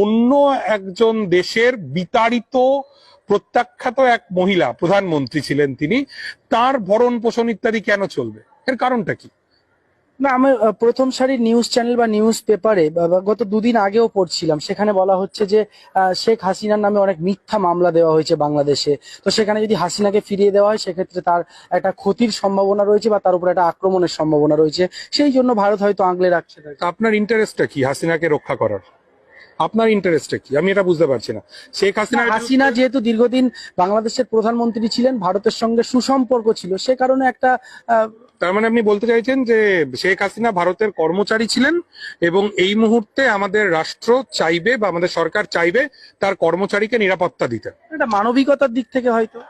অন্য একজন দেশের বিতাড়িত প্রত্যাখ্যাত এক মহিলা প্রধানমন্ত্রী ছিলেন তিনি তার ভরণ পোষণ ইত্যাদি কেন চলবে? এর কারণটা কি? না আমি প্রথম সারির নিউজ চ্যানেল বা নিউজ পেপারে গত দুদিন আগেও পড়ছিলাম সেখানে বলা হচ্ছে যে শেখ হাসিনার নামে অনেক মিথ্যা মামলা দেওয়া হয়েছে বাংলাদেশে। তো সেখানে যদি হাসিনাকে ফিরিয়ে দেওয়া হয় সেক্ষেত্রে তার একটা ক্ষতির সম্ভাবনা রয়েছে বা তার উপর একটা আক্রমণের সম্ভাবনা রয়েছে। সেই জন্য ভারত হয়তো আংলে রাখছে। আপনার ইন্টারেস্টটা কি হাসিনাকে রক্ষা করার? আপনার ইন্টারেস্টটা কি? আমি এটা বুঝতে পারছি না। শেখ হাসিনা হাসিনা যেহেতু দীর্ঘদিন বাংলাদেশের প্রধানমন্ত্রী ছিলেন ভারতের সঙ্গে সুসম্পর্ক ছিল সে কারণে একটা আহ, তার মানে আপনি বলতে চাইছেন যে শেখ হাসিনা ভারতের কর্মচারী ছিলেন এবং এই মুহূর্তে আমাদের রাষ্ট্র চাইবে বা আমাদের সরকার চাইবে তার কর্মচারীকে নিরাপত্তা দিতে। একটা মানবিকতার দিক থেকে হয়তো।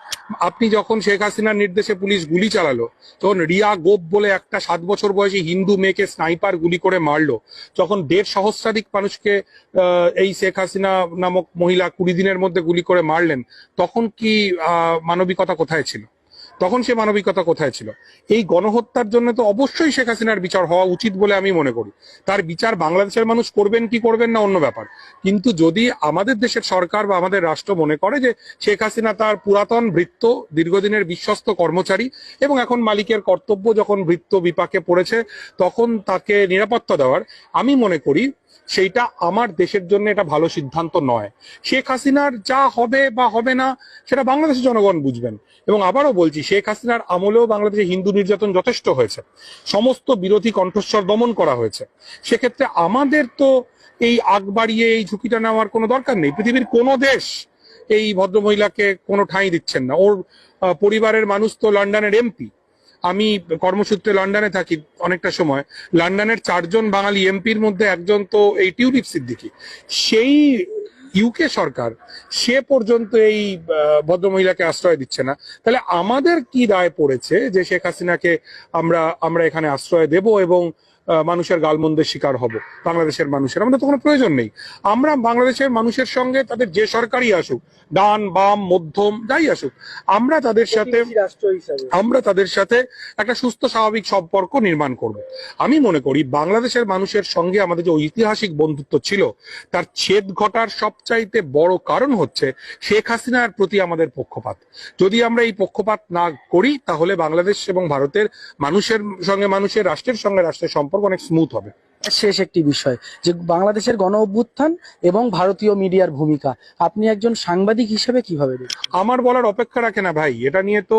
আপনি যখন শেখ হাসিনার নির্দেশে পুলিশ গুলি চালালো তখন রিয়া গোপ বলে একটা সাত বছর বয়সী হিন্দু মেয়েকে স্নাইপার গুলি করে মারলো। যখন দেড় সহস্রাধিক মানুষকে আহ, এই শেখ হাসিনা নামক মহিলা কুড়ি দিনের মধ্যে গুলি করে মারলেন তখন কি আহ, মানবিকতা কোথায় ছিল? তখন সে মানবিকতা কোথায় ছিল? এই গণহত্যার জন্য তো অবশ্যই শেখ হাসিনার বিচার হওয়া উচিত বলে আমি মনে করি। তার বিচার বাংলাদেশের মানুষ করবেন কি করবেন না অন্য ব্যাপার। কিন্তু যদি আমাদের দেশের সরকার বা আমাদের রাষ্ট্র মনে করে যে শেখ হাসিনা তার পুরাতন ভৃত্য, দীর্ঘদিনের বিশ্বস্ত কর্মচারী এবং এখন মালিকের কর্তব্য যখন ভৃত্য বিপাকে পড়েছে, তখন তাকে নিরাপত্তা দেওয়ার, আমি মনে করি সেইটা আমার দেশের জন্য এটা ভালো সিদ্ধান্ত নয়। শেখ হাসিনার যা হবে বা হবে না, সেটা বাংলাদেশের জনগণ বুঝবেন। এবং আবারও বলছি, শেখ হাসিনার আমলেও বাংলাদেশে হিন্দু নির্যাতন যথেষ্ট হয়েছে। সমস্ত বিরোধী কণ্ঠস্বর দমন করা হয়েছে। সেক্ষেত্রে আমাদের তো এই আগ বাড়িয়ে এই ঝুঁকিটা নেওয়ার কোনো দরকার নেই। পৃথিবীর কোনো দেশ এই ভদ্রমহিলাকে কোনো ঠাঁই দিচ্ছেন না। ওর পরিবারের মানুষ তো লন্ডনের এমপি। আমি কর্মসূত্রে লন্ডনে থাকি অনেকটা সময়, লন্ডনের চারজন বাঙালি এমপির মধ্যে একজন তো এই টিউলিপ সিদ্দিকি। সেই ইউকে সরকার সে পর্যন্ত এই ভদ্রমহিলাকে আশ্রয় দিচ্ছে না। তাহলে আমাদের কি রায় পড়েছে যে শেখ হাসিনাকে আমরা আমরা এখানে আশ্রয় দেব এবং মানুষের গালমন্দের শিকার হব বাংলাদেশের মানুষের। আমাদের তো কোনো প্রয়োজন নেই। আমরা বাংলাদেশের মানুষের সঙ্গে তাদের যে সরকারই আসুক ডান বাম মধ্যম যাই আসুক আমরা তাদের সাথে আমরা তাদের সাথে একটা সুস্থ স্বাভাবিক সম্পর্ক নির্মাণ করব। আমি মনে করি বাংলাদেশের মানুষের সঙ্গে আমাদের যে ঐতিহাসিক বন্ধুত্ব ছিল তার ছেদ ঘটার সবচাইতে বড় কারণ হচ্ছে শেখ হাসিনার প্রতি আমাদের পক্ষপাত। যদি আমরা এই পক্ষপাত না করি তাহলে বাংলাদেশ এবং ভারতের মানুষের সঙ্গে মানুষের রাষ্ট্রের সঙ্গে রাষ্ট্রের সম্পর্ক অনেক স্মুথ হবে। শেষ একটি বিষয়, যে বাংলাদেশের গণ অভ্যুত্থান এবং ভারতীয় মিডিয়ার ভূমিকা। আপনি একজন সাংবাদিক হিসেবে কীভাবে আমার বলার অপেক্ষা রাখে না ভাই। এটা নিয়ে তো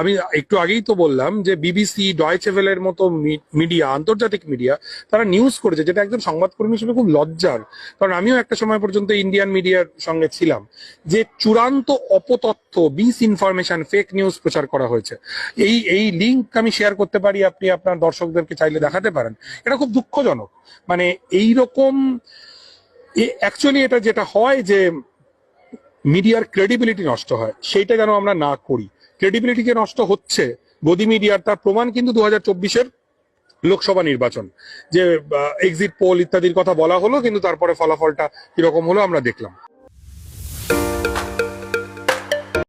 আমি একটু আগেই তো বললাম যে বিবিসি ডয়চেভেলের মতো মিডিয়া, আন্তর্জাতিক মিডিয়া, তারা নিউজ করেছে যেটা একজন সংবাদকর্মী হিসেবে খুব লজ্জার। কারণ আমিও একটা সময় পর্যন্ত ইন্ডিয়ান মিডিয়ার সঙ্গে ছিলাম। যে চূড়ান্ত অপতথ্য বিস ইনফরমেশন ফেক নিউজ প্রচার করা হয়েছে। এই এই লিঙ্ক আমি শেয়ার করতে পারি, আপনি আপনার দর্শকদেরকে চাইলে দেখাতে পারেন। এটা খুব দুঃখজনক। মানে এই রকম অ্যাকচুয়ালি এটা যেটা হয় যে মিডিয়ার ক্রেডিবিলিটি নষ্ট হয়, সেইটা যেন আমরা না করি। ক্রেডিবিলিটি যে নষ্ট হচ্ছে গদি মিডিয়ার তার প্রমাণ কিন্তু দু হাজার চব্বিশের লোকসভা নির্বাচন। যে এক্সিট পোল ইত্যাদির কথা বলা হলো, কিন্তু তারপরে ফলাফলটা কীরকম হলো আমরা দেখলাম।